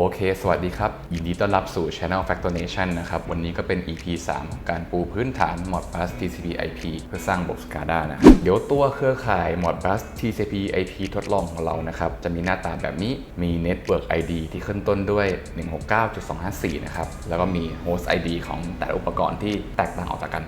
โอเค สวัสดีครับ ยินดีต้อนรับสู่ Channel Factor Nation นะครับ วันนี้ก็เป็น EP 3 ของการปูพื้นฐาน Modbus TCP IP เพื่อสร้างระบบ SCADA นะ เดี๋ยวตัวเครือข่าย Modbus TCP IP ทดลองของเรานะครับ จะมีหน้าตาแบบนี้ มี Network ID ที่ขึ้นต้นด้วย 169.254 นะครับ แล้วก็มี Host ID ของแต่ละอุปกรณ์ที่แตกต่างออกจากกัน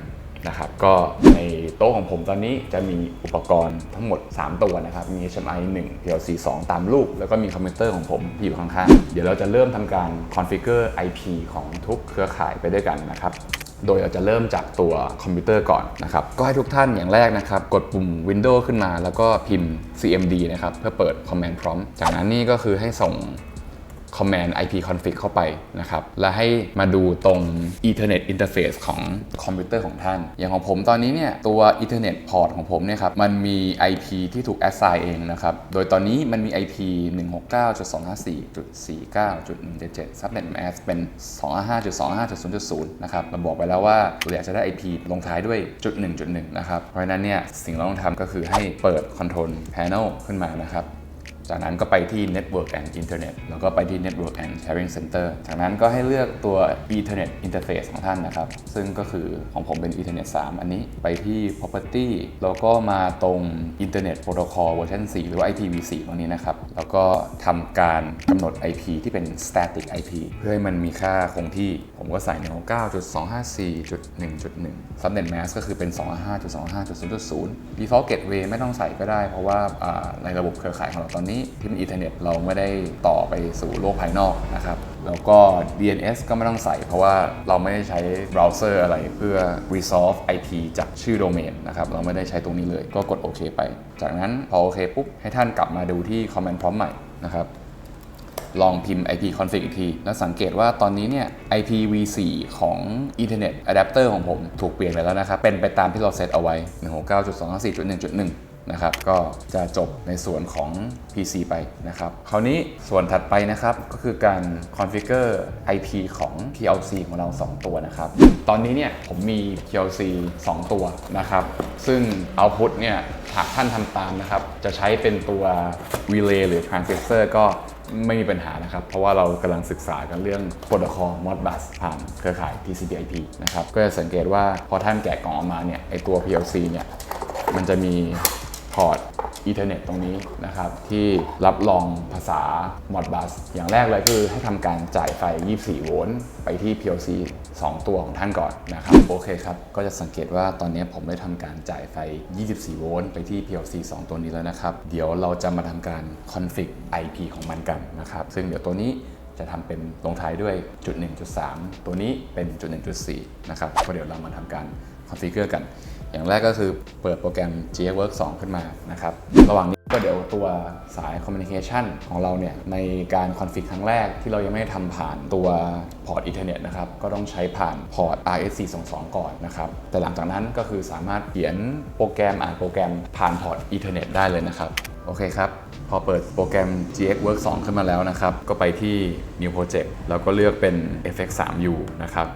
นะครับ ก็ในโต๊ะของผมตอนนี้จะมีอุปกรณ์ทั้งหมด 3 ตัวนะครับ มี HMI 1 PLC 2 ตามรูป แล้วก็มีคอมพิวเตอร์ของผมที่อยู่ข้างๆ เดี๋ยวเราจะเริ่มทำการ configure IP ของทุกเครือข่ายไปด้วยกันนะครับโดยเราจะเริ่มจากตัวคอมพิวเตอร์ก่อนนะครับ ก็ให้ทุกท่านอย่างแรกนะครับ กดปุ่ม Windows ขึ้นมา แล้วก็พิมพ์ cmd นะครับ เพื่อเปิด command prompt จากนั้นนี่ก็คือให้ส่ง command IP config เข้าไปนะครับ และให้มาดูตรง Ethernet interface ของคอมพิวเตอร์ของท่าน อย่างของผมตอนนี้เนี่ย ตัว Ethernet port ของผมเนี่ยครับ มันมี IP ที่ถูก assign เองนะครับ โดยตอนนี้มันมี IP 169.254.49.177 subnet mask เป็น 255.255.0.0 นะครับเราบอกไปแล้วว่าเราอยากจะได้ IP ลงท้ายด้วยจุด1.1นะครับ เพราะฉะนั้นเนี่ย สิ่งที่เราต้องทำก็คือให้เปิด control panel ขึ้นมานะครับ จากนั้นก็ไปที่ Network and Internet แล้วก็ไปที่ Network and Sharing Center จากนั้นก็ให้เลือกตัว Ethernet Interface ของท่านนะครับ ซึ่งก็คือของผมเป็น Ethernet 3 อันนี้ไปที่ Property แล้วก็มาตรง Internet Protocol เวอร์ชัน4หรือว่า IPv4 ตรงนี้นะครับ แล้วก็ทำการกำหนด IP ที่เป็น Static IP เพื่อให้มันมีค่าคงที่ผมก็ใส่169.254.1.1 Subnet Mask ก็คือเป็น 255.255.0.0 Default Gateway ไม่ต้องใส่ก็ได้ เพราะว่าในระบบเครือข่ายของเราตอนนี้ที่เป็น Ethernet เราไม่ได้ต่อไปสู่โลกภายนอกนะครับ แล้วก็ DNS ก็ไม่ต้องใส่เพราะว่าเราไม่ได้ใช้เบราว์เซอร์อะไรเพื่อ resolve IP จากชื่อโดเมนนะครับ เราไม่ได้ใช้ตรงนี้เลยก็กดโอเคไป จากนั้นพอโอเคปุ๊บ ให้ท่านกลับมาดูที่ command prompt ใหม่นะครับลองพิมพ์ IP config อีกที แล้วสังเกตว่าตอนนี้เนี่ย IPv4 ของ Ethernet Adapter ของผมถูกเปลี่ยนไปแล้วนะครับ เป็นไปตามที่เราเซตเอาไว้ 169.254.1.1 นะครับก็จะจบในส่วนของ PC ไปนะครับคราวนี้ส่วนถัดไปนะครับก็คือการ configure IP ของ PLC ของเรา 2 ตัวนะครับ ตอนนี้เนี่ยผมมี PLC 2 ตัวนะครับ ซึ่ง output เนี่ยหากท่านทำตามนะครับ จะใช้เป็นตัว relay หรือ transistor ก็ไม่มีปัญหานะครับ เพราะว่าเรากำลังศึกษากันเรื่องโปรโตคอล Modbus ผ่านเครือข่าย TCP/IP นะครับ ก็จะสังเกตว่าพอท่านแกะกล่องออกมาเนี่ยไอตัว PLC เนี่ยมันจะมี พอร์ต Ethernet ตตรงนี้นะครับที่รับรองภาษา Modbus อย่างแรกเลยคือให้ทำการจ่ายไฟ 24 โวลต์ไปที่ PLC 2 ตัวของท่านก่อนนะครับโอเคครับ ก็จะสังเกตว่าตอนนี้ผมได้ทำการจ่ายไฟ 24 โวลต์ไปที่ PLC 2 ตัวนี้แล้วนะครับ เดี๋ยวเราจะมาทำการ config IP ของมันกันนะครับ ซึ่งเดี๋ยวตัวนี้จะทำเป็นลงท้ายด้วยจุด1.3 ตัวนี้เป็นจุด1.4 นะครับก็เดี๋ยวเรามาทำการ configure กัน อย่างแรกก็คือเปิดโปรแกรม GX Work 2 ขึ้นมานะครับ ระหว่างนี้ก็เดี๋ยวตัวสาย communication ของเราเนี่ย ในการคอนฟิกครั้งแรกที่เรายังไม่ได้ทำผ่านตัวพอร์ตอินเทอร์เน็ตนะครับ ก็ต้องใช้ผ่านพอร์ต RS422 ก่อนนะครับ แต่หลังจากนั้นก็คือสามารถเขียนโปรแกรมอ่านโปรแกรมผ่านพอร์ตอินเทอร์เน็ตได้เลยนะครับ โอเคครับ พอเปิดโปรแกรม GX Work 2 ขึ้นมาแล้วนะครับ ก็ไปที่ New Project แล้วก็เลือกเป็น FX3U นะครับ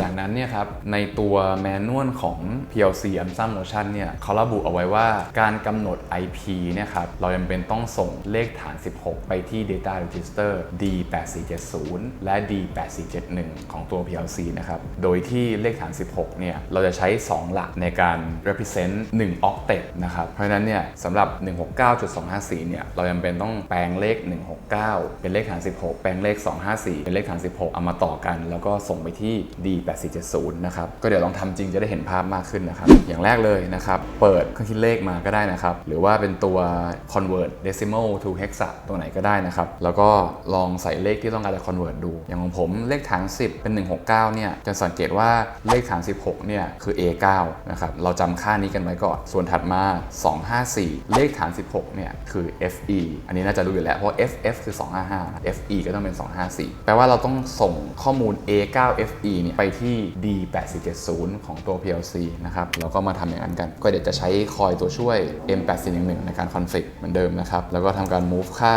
จากนั้นเนี่ยครับในตัวแมนนวลของ PLC a m s a Motion เนี่ยเขาระบุเอาไว้ว่าการกำหนด IP เนี่ยครับเราจำเป็นต้องส่งเลขฐาน 16 ไปที่ Data Register D8470 และ D8471 ของตัว PLC นะครับ โดยที่เลขฐาน 16 เนี่ย เราจะใช้ 2 หลักในการ represent 1 octet นะครับ เพราะฉะนั้นเนี่ยสำหรับ 169.254 เนี่ย เราจำเป็นต้องแปลงเลข 169 เป็นเลขฐาน 16 แปลงเลข 254 เป็นเลขฐาน 16 เอามาต่อกัน แล้วก็ส่งไปที่ D8470 นะครับ ก็เดี๋ยวลองทำจริงจะได้เห็นภาพมากขึ้นนะครับ อย่างแรกเลยนะครับ เปิดเครื่องคิดเลขมาก็ได้นะครับ หรือว่าเป็นตัว convert decimal to hexa ตัวไหนก็ได้นะครับ แล้วก็ลองใส่เลขที่ต้องการจะ convert ดู อย่างของผมเลขฐาน 10 เป็น 169 เนี่ยจะสังงเกตว่าเลขฐาน16เนี่ย คือ A9 นะครับ เราจำค่านี้กันไว้ก่อน ส่วนถัดมา 254 เลขฐาน16เนี่ย คือ FE อันนี้น่าจะรู้อยู่แล้ว เพราะ FF คือ 255 FE ก็ต้องเป็น 254 แปลว่าเราต้องส่งข้อมูล A9 FE เนี่ยไปที่ที่ D8470 ของตัว PLC นะครับ แล้วก็มาทำอย่างนั้นกัน ก็เดี๋ยวจะใช้คอยตัวช่วย M8411 ในการคอนฟิกเหมือนเดิมนะครับ แล้วก็ทำการ move ค่า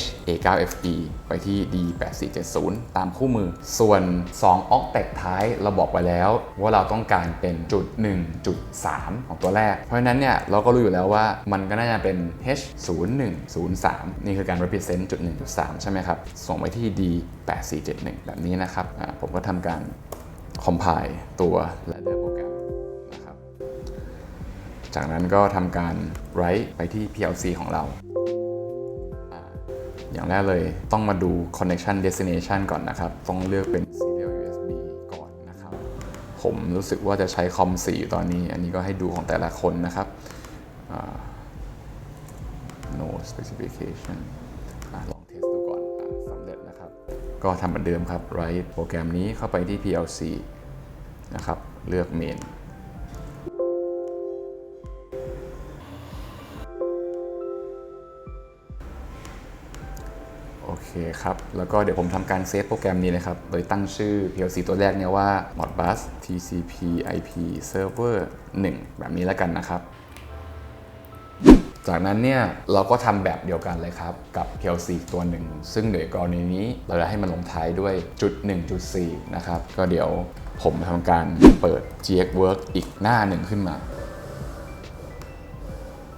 HA9FE ไปที่ D8470 ตามคู่มือ ส่วน 2 octet ท้ายเราบอกไว้แล้วว่าเราต้องการเป็นจุด1.3ของตัวแรก เพราะฉะนั้นเนี่ยเราก็รู้อยู่แล้วว่ามันก็น่าจะเป็น H0103 นี่คือการ represent จุด1.3ใช่ไหมครับ ส่งไปที่ D8471 แบบนี้นะครับผมก็ทำการ compile ตัว ladder โปรแกรมนะครับจากนั้นก็ทำการ write ไปที่ PLC ของเราอย่างแรกเลยต้องมาดู connection destination ก่อนนะครับ ต้องเลือกเป็น ผมรู้สึกว่าจะใช้คอมสีตอนนี้ อันนี้ก็ให้ดูของแต่ละคนนะครับ no specification ลองเทสดูก่อนสำเร็จนะครับ ก็ทำเหมือนเดิมครับ write โปรแกรมนี้เข้าไปที่ PLC นะครับ เลือก main ครับ แล้วก็เดี๋ยวผมทำการเซฟโปรแกรมนี้เลยครับ โดยตั้งชื่อ PLC ตัวแรกเนี่ยว่า Modbus TCP IP Server 1 แบบนี้แล้วกันนะครับ จากนั้นเนี่ยเราก็ทำแบบเดียวกันเลยครับ กับ PLC ตัวหนึ่ง ซึ่งโดยกรณีนี้เราจะให้มันลงท้ายด้วยจุด1.4 นะครับ ก็เดี๋ยวผมทำการเปิด GX Work อีกหน้าหนึ่งขึ้นมา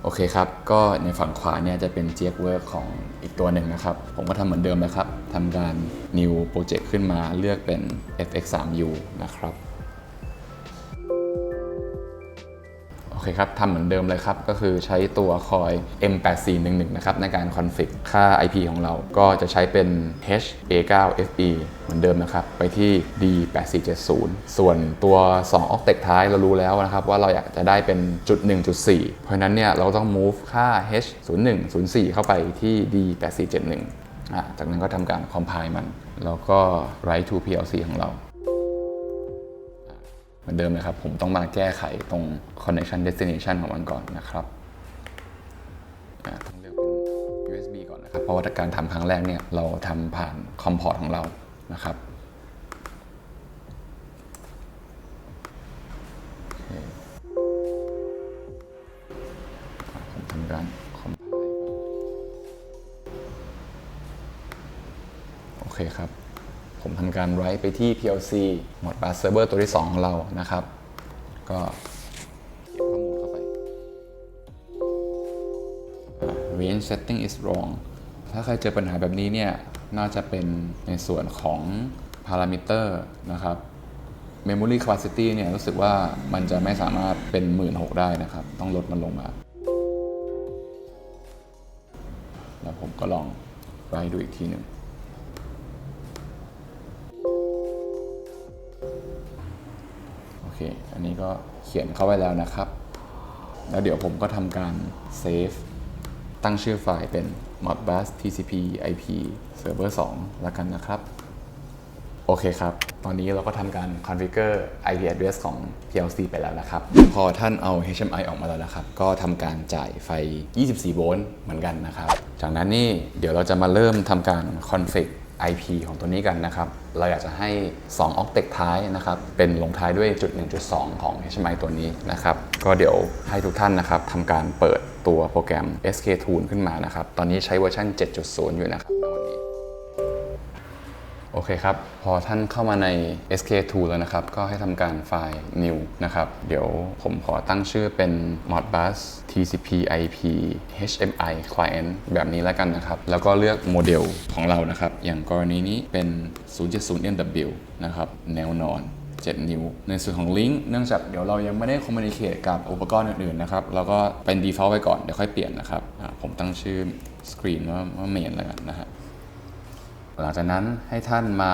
โอเคครับ ก็ในฝั่งขวาเนี่ยจะเป็นเจ๊กเวิร์กของอีกตัวหนึ่งนะครับ ผมก็ทำเหมือนเดิมเลยครับทำการ New Project ขึ้นมาเลือกเป็น FX3U นะครับ เคครับทำเหมือนเดิมเลยครับ ก็คือใช้ตัวคอย M8411 นะครับในการคอนฟิกค่า IP ของเราก็จะใช้เป็น HA9FE เหมือนเดิมนะครับ ไปที่ D8470 ส่วนตัว2 octet ท้ายเรารู้แล้วนะครับ ว่าเราอยากจะได้เป็นจุด1.4 เพราะฉะนั้นเนี่ยเราต้อง move ค่า H0104 เข้าไปที่ D8471 จากนั้นก็ทำการ compile มัน แล้วก็ write to PLC ของเรา เหมือนเดิมเลยครับ ผมต้องมาแก้ไขตรง connection destination ของมันก่อนนะครับต้องเลือกเป็น USB ก่อนนะครับ เพราะว่าการทำครั้งแรกเนี่ยเราทำผ่านคอมพอร์ตของเรานะครับผมทำการ compile ก่อนโอเคครับ ผมทำการ write ไปที่ PLC Modbus Server ตัวที่ 2 ของเรานะครับ ก็เขียนข้อมูลเข้าไปอ่า range setting is wrong ถ้าใครเจอปัญหาแบบนี้เนี่ย น่าจะเป็นในส่วนของ parameter นะครับ memory capacity เนี่ยรู้สึกว่ามันจะไม่สามารถเป็น 16,000ได้นะครับ ต้องลดมันลงมา แล้วผมก็ลอง write ดูอีกทีหนึ่ง เค อันนี้ก็เขียนเข้าไว้แล้วนะครับ แล้วเดี๋ยวผมก็ทำการเซฟตั้งชื่อไฟล์เป็น modbus tcp ip server 2แล้วกันนะครับ โอเคครับ ตอนนี้เราก็ทำการ configure IP address ของ PLC ไปแล้วนะครับ พอท่านเอา HMI ออกมาแล้วนะครับ ก็ทำการจ่ายไฟ 24 โวลต์เหมือนกันนะครับ จากนั้นนี่เดี๋ยวเราจะมาเริ่มทำการ config IP ของตัวนี้กันนะครับ เราอยากจะให้2 octet ท้ายนะครับ เป็นลงท้ายด้วยจุด 1.2 ของ HMI ตัวนี้นะครับ ก็เดี๋ยวให้ทุกท่านนะครับทำการเปิดตัวโปรแกรม SK Tool ขึ้นมานะครับ ตอนนี้ใช้เวอร์ชัน7.0 อยู่นะครับในวันนี้ โอเคครับ พอท่านเข้ามาใน SK2 แล้วนะครับ ก็ให้ทำการไฟล์ new นะครับ เดี๋ยวผมขอตั้งชื่อเป็น modbus TCP IP HMI client แบบนี้แล้วกันนะครับ แล้วก็เลือกโมเดลของเรานะครับ อย่างกรณีนี้เป็น 070 NW นะครับ แนวนอน 7 นิ้ว ในส่วนของลิงก์เนื่องจากเดี๋ยวเรายังไม่ได้คอมมูนิเคตกับอุปกรณ์อื่นๆนะครับ เราก็เป็น default ไปก่อน เดี๋ยวค่อยเปลี่ยนนะครับ ผมตั้งชื่อสกรีนว่าว่า main แล้วกันนะฮะ หลังจากนั้นให้ท่านมา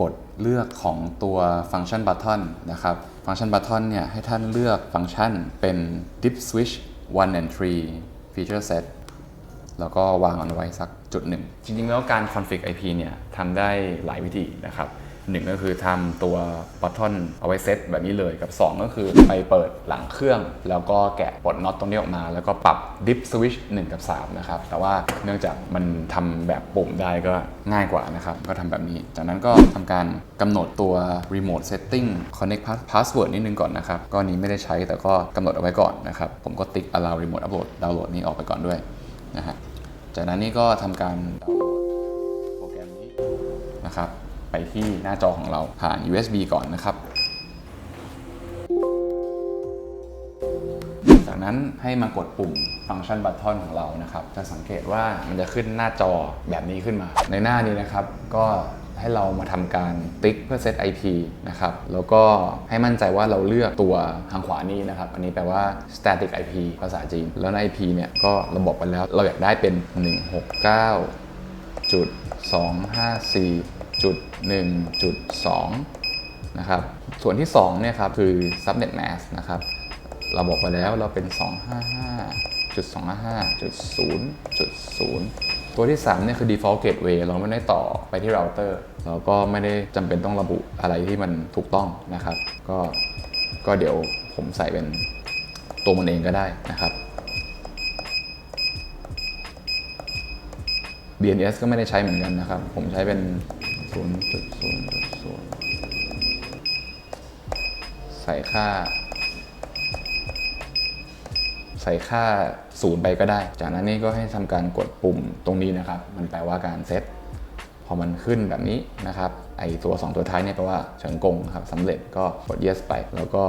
กดเลือกของตัวฟังก์ชันบัตทอนนะครับ ฟังก์ชันบัตทอนเนี่ยให้ท่านเลือกฟังก์ชันเป็น dip switch 1 and 3 feature set แล้วก็วางมันไว้สักจุดหนึ่ง จริงๆ แล้วการ config IP เนี่ยทำได้หลายวิธีนะครับ หนึ่งก็คือทำตัวบัตทอนเอาไว้เซตแบบนี้เลยกับ 2 ก็คือไปเปิดหลังเครื่อง แล้วก็แกะปลดน็อตตรงนี้ออกมา แล้วก็ปรับดิฟสวิตช์1กับ 3 นะครับ แต่ว่าเนื่องจากมันทำแบบปุ่มได้ก็ง่ายกว่านะครับ ก็ทำแบบนี้ จากนั้นก็ทำการกำหนดตัว remote setting connect pass- password นิดนึงก่อนนะครับ ก็อันนี้ไม่ได้ใช้แต่ก็กำหนดเอาไว้ก่อนนะครับ ผมก็ติ๊ก allow remote upload download นี้ออกไปก่อนด้วยนะฮะจากนั้นนี่ก็ทำการดาวน์โหลดโปรแกรมนี้นะครับ ไปที่หน้าจอของเราผ่าน USB ก่อนนะครับ จากนั้นให้มากดปุ่มฟังก์ชันบัตทอนของเรานะครับ จะสังเกตว่ามันจะขึ้นหน้าจอแบบนี้ขึ้นมา ในหน้านี้นะครับก็ให้เรามาทำการติ๊กเพื่อเซต IP นะครับ แล้วก็ให้มั่นใจว่าเราเลือกตัวทางขวานี้นะครับ อันนี้แปลว่า static IP ภาษาจีน แล้วใน IP เนี่ยก็ระบอไปแล้ว เราอยากได้เป็น 169.254 1.2 นะครับ ส่วนที่2เนี่ยครับคือ subnet mask นะครับ เราบอกไปแล้วเราเป็น 255.255.0.0 ตัวที่3เนี่ยคือ default gateway เราไม่ได้ต่อไปที่เราเตอร์ เราก็ไม่ได้จำเป็นต้องระบุอะไรที่มันถูกต้องนะครับ ก็ก็เดี๋ยวผมใส่เป็นตัวมันเองก็ได้นะครับ DNS ก็ไม่ได้ใช้เหมือนกันนะครับ ผมใช้เป็น ศูนย์จุดศูนย์จุดศูนย์ใส่ค่า ใส่ค่าศูนย์ไปก็ได้ จากนั้นนี่ก็ให้ทำการกดปุ่มตรงนี้นะครับ มันแปลว่าการเซตพอมันขึ้นแบบนี้นะครับ ไอตัว 2 ตัวท้ายเนี่ยแปลว่าเฉิงกงครับสำเร็จก็กด yes ไป แล้วก็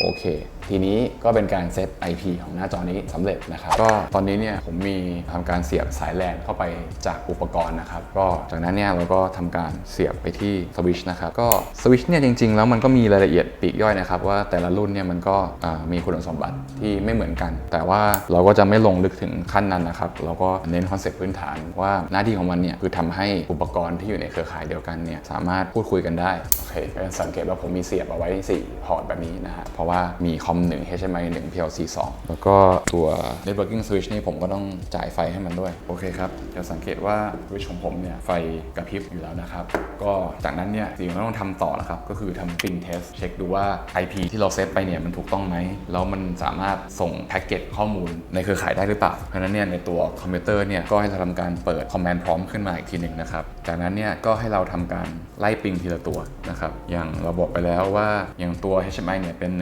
โอเค ทีนี้ก็เป็นการเซต IP ของหน้าจอนี้สำเร็จนะครับ ก็ตอนนี้เนี่ยผมมีทำการเสียบสายแลนเข้าไปจากอุปกรณ์นะครับ ก็จากนั้นเนี่ยเราก็ทำการเสียบไปที่สวิชนะครับ ก็สวิชเนี่ยจริง ๆ แล้วมันก็มีรายละเอียดปลีกย่อยนะครับว่าแต่ละรุ่นเนี่ยมันก็อ่ามีคุณสมบัติที่ไม่เหมือนกัน แต่ว่าเราก็จะไม่ลงลึกถึงขั้นนั้นนะครับ เราก็เน้นคอนเซ็ปต์พื้นฐานว่าหน้าที่ของมันเนี่ยคือทำให้อุปกรณ์ที่อยู่ในเครือข่ายเดียวกันเนี่ยสามารถพูดคุยกันได้ โอเคก็จะสังเกตว่าผมมีเสียบเอาไว้ 4 พอร์ตแบบนี้นะฮะเพราะว่ามีคอม1 HDMI 1 PLC 2 แล้วก็ตัว networking switch นี่ผมก็ต้องจ่ายไฟให้มันด้วย โอเคครับจะสังเกตว่า switch ของผมเนี่ยไฟกระพริบอยู่แล้วนะครับ ก็จากนั้นเนี่ยสิ่งที่เราต้องทำต่อนะครับ ก็คือทำ ping test เช็คดูว่า IP ที่เราเซตไปเนี่ยมันถูกต้องไหม แล้วมันสามารถส่งแพ็กเกจข้อมูลในเครือข่ายได้หรือเปล่า เพราะฉะนั้นเนี่ยในตัวคอมพิวเตอร์เนี่ยก็ให้เราทำการเปิด command prompt ขึ้นมาอีกทีหนึ่งนะครับ จากนั้นเนี่ยก็ให้เราทำการไล่ปิงทีละตัวนะครับ อย่างเราบอกไปแล้วว่าอย่างตัว HMI เนี่ยเป็น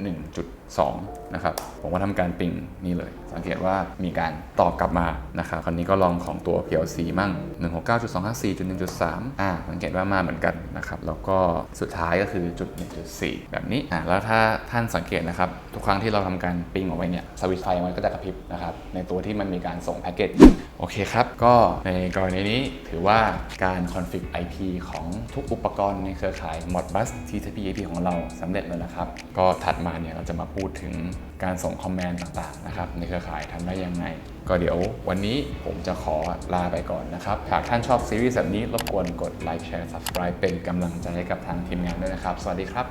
169.254.1.2 นะครับ ผมก็ทำการปิงนี่เลย สังเกตว่ามีการตอบกลับมานะครับคราวนี้ก็ลองของตัว PLC มั่ง 169.254.1.3 อ่า สังเกตว่ามาเหมือนกันนะครับ แล้วก็สุดท้ายก็คือจุด 1.4 แบบนี้อ่าแล้วถ้าท่านสังเกตนะครับ ทุกครั้งที่เราทำการปิงออกไปเนี่ยสวิตช์ไฟมันก็จะกระพริบนะครับในตัวที่มันมีการส่งแพ็กเกจโอเคครับก็ในกรณีนี้ถือว่าการคอนฟิก IP ของทุกอุปกรณ์ในเครือข่าย Modbus TCP IP ของเราสำเร็จแล้วนะครับ ก็ถัดมาเนี่ยเราจะมาพูดถึงการส่งคอมแมนด์ต่างๆนะครับในเครือข่ายทำได้ยังไง ก็เดี๋ยววันนี้ผมจะขอลาไปก่อนนะครับ หากท่านชอบซีรีส์แบบนี้รบกวนกดไลค์แชร์ subscribe เป็นกำลังใจให้กับทางทีมงานด้วยนะครับ สวัสดีครับ